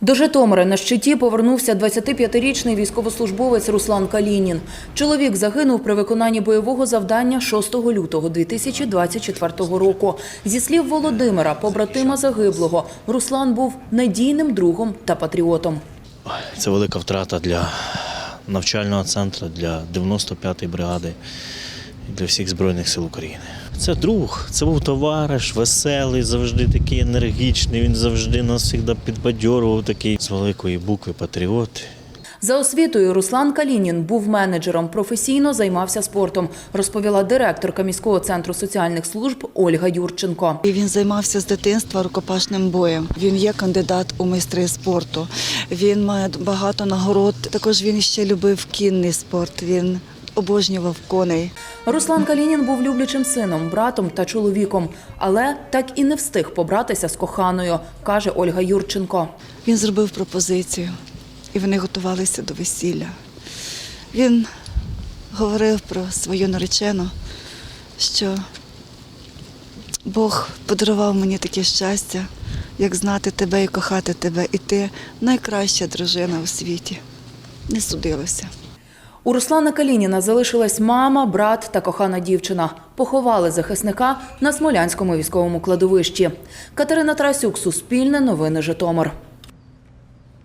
До Житомира на щиті повернувся 25-річний військовослужбовець Руслан Калінін. Чоловік загинув при виконанні бойового завдання 6 лютого 2024 року. Зі слів Володимира, побратима загиблого, Руслан був надійним другом та патріотом. Це велика втрата для навчального центру, для 95-ї бригади для всіх Збройних сил України. Це друг, це був товариш, веселий, завжди такий енергічний. Він завжди нас завжди підбадьорував, такий з великої букви патріот. За освітою Руслан Калінін був менеджером, професійно займався спортом, розповіла директорка міського центру соціальних служб Ольга Юрченко. І Він займався з дитинства рукопашним боєм. Він є кандидат у майстри спорту. Він має багато нагород. Також він ще любив кінний спорт. Він обожнював коней. Руслан Калінін був люблячим сином, братом та чоловіком, але так і не встиг побратися з коханою, каже Ольга Юрченко. Він зробив пропозицію, і вони готувалися до весілля. Він говорив про свою наречену, що Бог подарував мені таке щастя, як знати тебе і кохати тебе, і ти найкраща дружина у світі. Не судилося. У Руслана Калініна залишилась мама, брат та кохана дівчина. Поховали захисника на Смолянському військовому кладовищі. Катерина Трасюк, Суспільне новини Житомир.